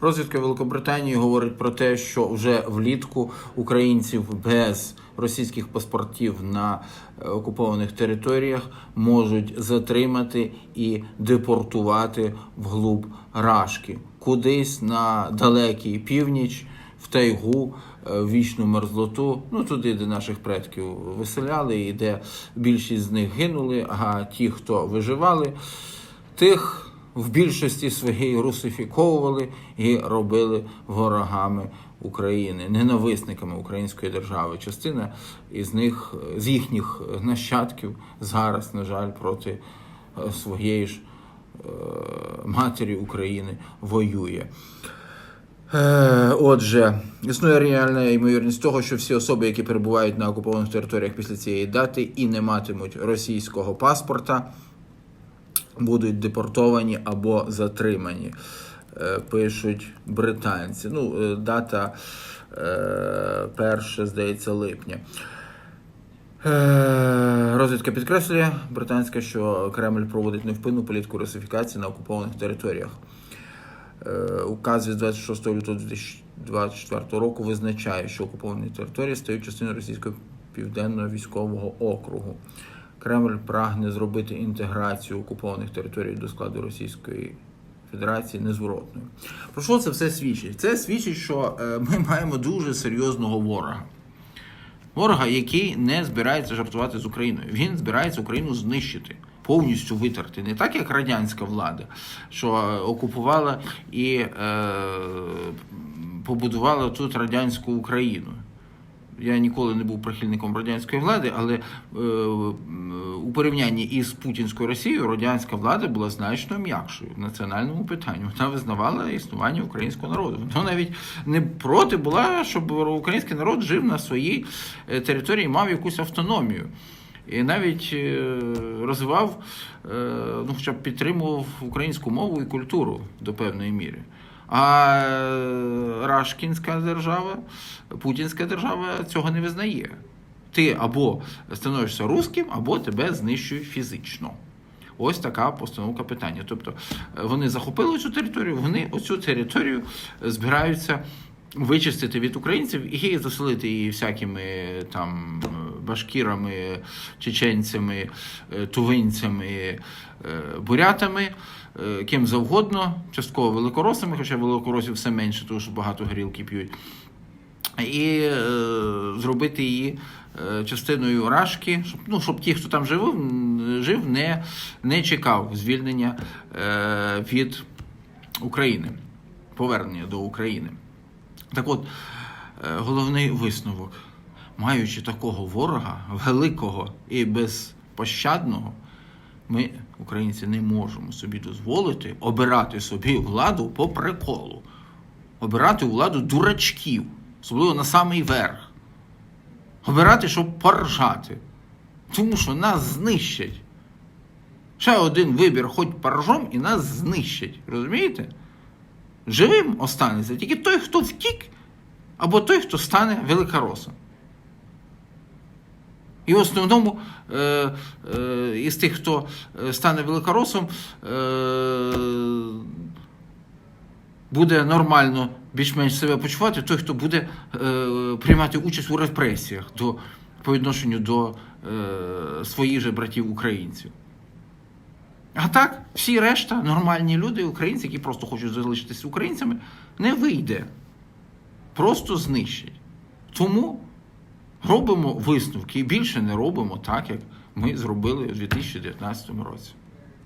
Розвідка Великобританії говорить про те, що вже влітку українців без російських паспортів на е, окупованих територіях можуть затримати і депортувати вглуб Рашки, кудись на далекий північ, в тайгу, е, вічну мерзлоту, ну туди, де наших предків виселяли, і де більшість з них гинули, а ті, хто виживали, тих в більшості своїй русифіковували і робили ворогами України, ненависниками української держави. Частина із них, з їхніх нащадків, зараз, на жаль, проти е, своєї ж е, матері України воює. Е, Отже, існує реальна ймовірність того, що всі особи, які перебувають на окупованих територіях після цієї дати і не матимуть російського паспорта, будуть депортовані або затримані, е, пишуть британці. Ну, е, дата е, перше, здається, липня. Розвідка підкреслює британська, що Кремль проводить невпинну політику русифікації на окупованих територіях. Указ від 26 лютого 2024 року визначає, що окуповані території стають частиною російського південного військового округу. Кремль прагне зробити інтеграцію окупованих територій до складу Російської Федерації незворотною. Про що це все свідчить? Це свідчить, що е, ми маємо дуже серйозного ворога. Ворога, який не збирається жартувати з Україною. Він збирається Україну знищити, повністю витерти. Не так, як радянська влада, що е, окупувала і е, побудувала тут радянську Україну. Я ніколи не був прихильником радянської влади, але е, у порівнянні із путінською Росією радянська влада була значно м'якшою в національному питанні. Вона визнавала існування українського народу. Вона навіть не проти була, щоб український народ жив на своїй е, території, мав якусь автономію. І навіть е, розвивав, е, ну хоча б підтримував українську мову і культуру до певної міри. А е, Рашкінська держава, Путінська держава цього не визнає. Ти або становишся русським, або тебе знищують фізично. Ось така постановка питання. Тобто е, вони захопили цю територію, вони оцю територію збираються вичистити від українців і заселити її всякими там башкірами, чеченцями, е, тувинцями, е, бурятами, е, ким завгодно, частково великоросами, хоча великоросів все менше, тому що багато горілки п'ють. І е, зробити її е, частиною рашки, щоб, ну, щоб ті, хто там жив, жив не, не чекав звільнення е, від України, повернення до України. Так от, е, головний висновок. Маючи такого ворога, великого і безпощадного, ми, українці, не можемо собі дозволити обирати собі владу по приколу, обирати владу дурачків, особливо на самий верх. Обирати, щоб поржати. Тому що нас знищать. Ще один вибір, хоч поржом, і нас знищать. Розумієте? Живим останеться тільки той, хто втік, або той, хто стане великоросом. І в основному е, е, із тих, хто е, стане великоросом, е, буде нормально більш-менш себе почувати, той, хто буде е, приймати участь у репресіях до, по відношенню до е, своїх же братів українців. Так, всі решта, нормальні люди, українці, які просто хочуть залишитися українцями, не вийде. Просто знищать. Тому робимо висновки і більше не робимо так, як ми зробили у 2019 році.